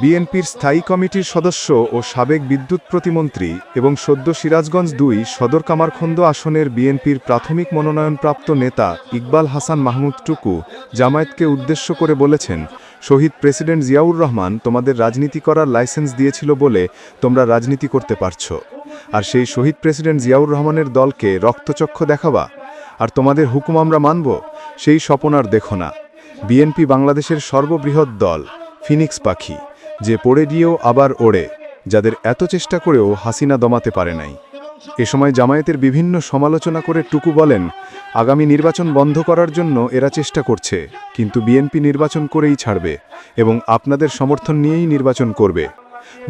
বিএনপির স্থায়ী কমিটির সদস্য ও সাবেক বিদ্যুৎ প্রতিমন্ত্রী এবং সদ্য সিরাজগঞ্জ দুই সদর কামারখন্দ আসনের বিএনপির প্রাথমিক মনোনয়নপ্রাপ্ত নেতা ইকবাল হাসান মাহমুদ টুকু জামায়াতকে উদ্দেশ্য করে বলেছেন, শহীদ প্রেসিডেন্ট জিয়াউর রহমান তোমাদের রাজনীতি করার লাইসেন্স দিয়েছিল বলে তোমরা রাজনীতি করতে পারছ। আর সেই শহীদ প্রেসিডেন্ট জিয়াউর রহমানের দলকে রক্তচক্ষু দেখাবা? আর তোমাদের হুকুম আমরা মানব? সেই স্বপন আর দেখো না। বিএনপি বাংলাদেশের সর্ববৃহৎ দল, ফিনিক্স পাখি, যে পড়ে গিয়েও আবার ওড়ে, যাদের এত চেষ্টা করেও হাসিনা দমাতে পারে নাই। এ সময় জামায়াতের বিভিন্ন সমালোচনা করে টুকু বলেন, আগামী নির্বাচন বন্ধ করার জন্য এরা চেষ্টা করছে, কিন্তু বিএনপি নির্বাচন করেই ছাড়বে এবং আপনাদের সমর্থন নিয়েই নির্বাচন করবে।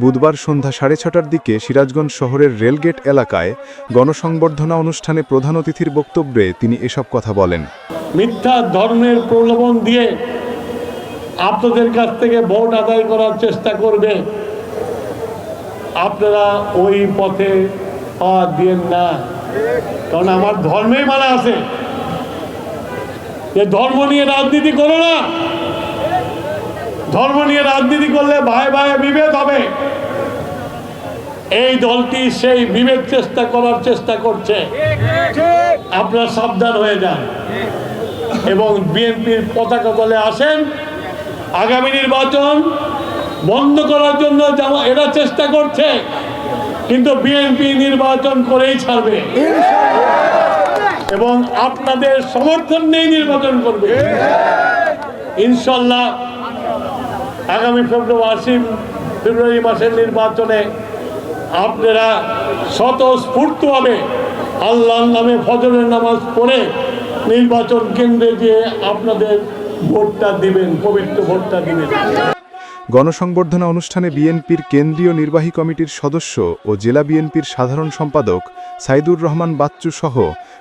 বুধবার সন্ধ্যা সাড়ে ছটার দিকে সিরাজগঞ্জ শহরের রেলগেট এলাকায় গণসংবর্ধনা অনুষ্ঠানে প্রধান অতিথির বক্তব্যে তিনি এসব কথা বলেন। মিথ্যা ধর্মের প্রলোভন দিয়ে আপনাদের কাছ থেকে ভোট আদায় করার চেষ্টা করবে। আপনারা ওই পথে পা দিয়েন না। কারণ আমার ধর্মেই মানা আছে। যে ধর্ম নিয়ে রাজনীতি করো না। ধর্ম নিয়ে রাজনীতি করলে ভাই ভাই বিভেদ হবে। এই দলটি সেই বিভেদ চেষ্টা করার চেষ্টা করছে। আপনারা সাবধান হয়ে যান। এবং বিএনপির পতাকা তলে আসেন। আগামী নির্বাচন বন্ধ করার জন্য এরা চেষ্টা করছে, কিন্তু বিএনপি নির্বাচন করেই ছাড়বে। এবং আপনাদের সমর্থন নিয়ে নির্বাচন করবে। ইনশাল্লাহ আগামী ফেব্রুয়ারি ফেব্রুয়ারি মাসের নির্বাচনে আপনারা স্বতঃস্ফূর্তভাবে আল্লাহর নামে ফজরের নামাজ পড়ে নির্বাচন কেন্দ্রে গিয়ে আপনাদের ভোটটা দিবেন পবিত্র ভোটটা দিবেন। গণসংবর্ধনা অনুষ্ঠানে বিএনপির কেন্দ্রীয় নির্বাহী কমিটির সদস্য ও জেলা বিএনপির সাধারণ সম্পাদক সাইদুর রহমান বাচ্চু সহ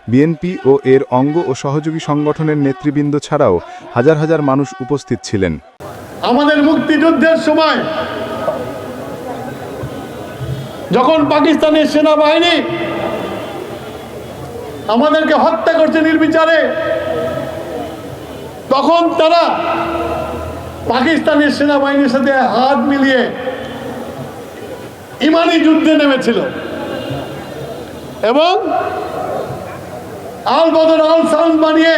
বিএনপি ও এর অঙ্গ ও সহযোগী সংগঠনের নেতৃবৃন্দ ছাড়াও হাজার হাজার মানুষ উপস্থিত ছিলেন। আমাদের মুক্তিযুদ্ধের সময় যখন পাকিস্তানের সেনাবাহিনী আমাদেরকে হত্যা করছে নির্বিচারে। তখন তারা পাকিস্তানের সেনাবাহিনীর সাথে হাত মিলিয়ে ইমানি যুদ্ধে নেমেছিল। এবং আল বদর আল সাউন্ড বানিয়ে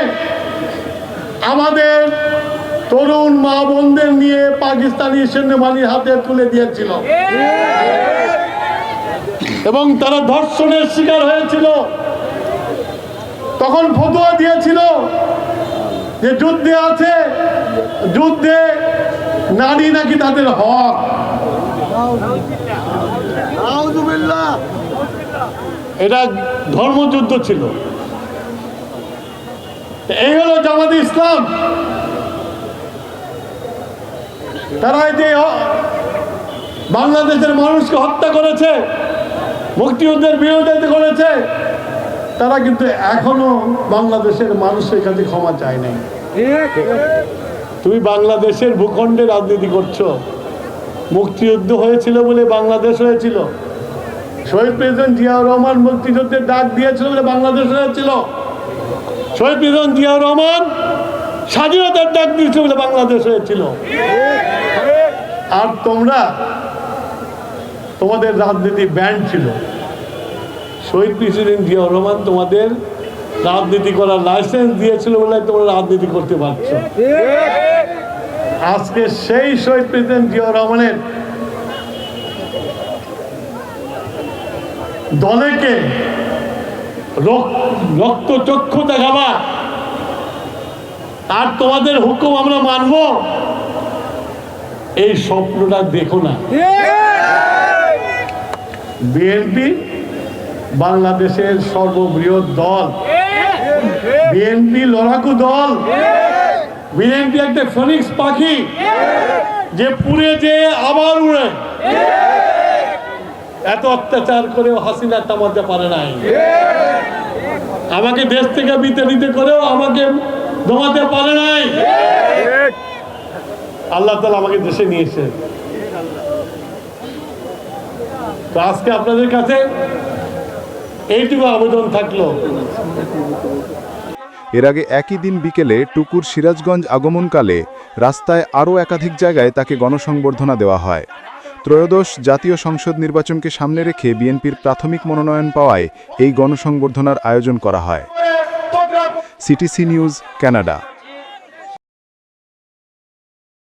আমাদের তরুণ মা বোনদের নিয়ে পাকিস্তানি সেনাবাহিনীর হাতে তুলে দিয়েছিল। এবং তারা ধর্ষণের শিকার হয়েছিল। তখন ফতোয়া দিয়েছিল যে যুদ্ধে আছে যুদ্ধে নারী নাকি তাদের হক। এটা ধর্মযুদ্ধ ছিল। এই হলো জামাত ইসলাম। তারা এই যে বাংলাদেশের মানুষকে হত্যা করেছে মুক্তিযুদ্ধের বিরোধিতা করেছে তারা কিন্তু এখনও বাংলাদেশের মানুষের কাছে ক্ষমা চায় নাই। তুমি বাংলাদেশের ভূখণ্ডে রাজনীতি করছ। মুক্তিযুদ্ধ হয়েছিল বলে বাংলাদেশ হয়েছিল। শহীদ প্রেসিডেন্ট জিয়াউর রহমান মুক্তিযুদ্ধের ডাক দিয়েছিল বলে বাংলাদেশ হয়েছিল। শহীদ প্রেসিডেন্ট জিয়াউর রহমান স্বাধীনতার ডাক দিয়েছিল বলে বাংলাদেশ হয়েছিল। আর তোমরা, তোমাদের রাজনীতি ব্যান্ড ছিল। শহীদ প্রেসিডেন্ট জিয়াউর রহমান তোমাদের রাজনীতি করার লাইসেন্স দিয়েছিল বলে তোমরা রাজনীতি করতে পারছ। আজকে সেই শহীদ প্রেসিডেন্ট জিয়াউর রহমানের দলেকে রক্ত চক্ষু দেখাবা। আর তোমাদের হুকুম আমরা মানব। এই স্বপ্নটা দেখো না। বিএনপি বাংলাদেশের সর্ববৃহৎ দল। বিএনপি লড়াকু দল। বিএনপি একটা ফনিক্স পাখি। যে পুড়ে যে আবার উড়ে। এত অত্যাচার করেও হাসিনা থামাতে পারে নাই। আমাকে দেশ থেকে বিতাড়িত করেও আমাকে দমাতে পারে নাই। আল্লাহ তালা আমাকে দেশে নিয়েছে তো আজকে আপনাদের কাছে এইটুকু আবেদন থাকল। এর আগে একই দিন বিকেলে টুকুর সিরাজগঞ্জ আগমনকালে রাস্তায় আরও একাধিক জায়গায় তাকে গণসংবর্ধনা দেওয়া হয়। ত্রয়োদশ জাতীয় সংসদ নির্বাচনকে সামনে রেখে বিএনপির প্রাথমিক মনোনয়ন পাওয়ায় এই গণসংবর্ধনার আয়োজন করা হয়। CTC news Canada